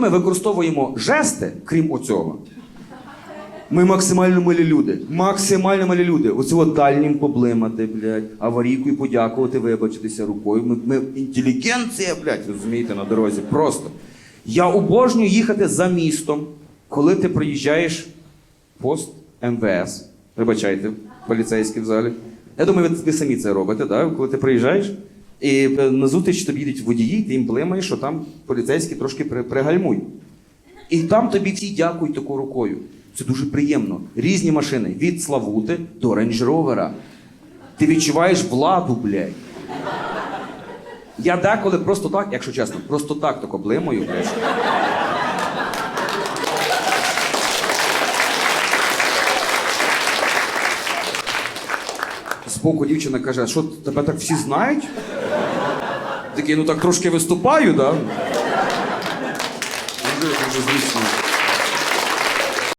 ми використовуємо жести, крім оцього, ми максимально малі люди. Максимально малі люди. Оце от дальнім поблимати, блядь, аварійкою подякувати, вибачитися рукою. Ми, ми інтелігенція, блядь, розумієте, на дорозі. Просто. Я обожнюю їхати за містом, коли ти проїжджаєш пост МВС. Вибачайте, поліцейські в залі. Я думаю, ви, ви самі це робите, да? коли ти приїжджаєш, і е, на зустріч тобі їдуть водії, ти їм блимаєш, що там поліцейські трошки пригальмують. І там тобі всі дякують такою рукою. Це дуже приємно. Різні машини від Славути до Рейндж Ровера. Ти відчуваєш владу, блядь. Я деколи просто так, якщо чесно, просто так тако блимаю, блядь. Збоку дівчина каже, що тебе так всі знають? Такий, ну так трошки виступаю, да? Дуже, дуже звісно.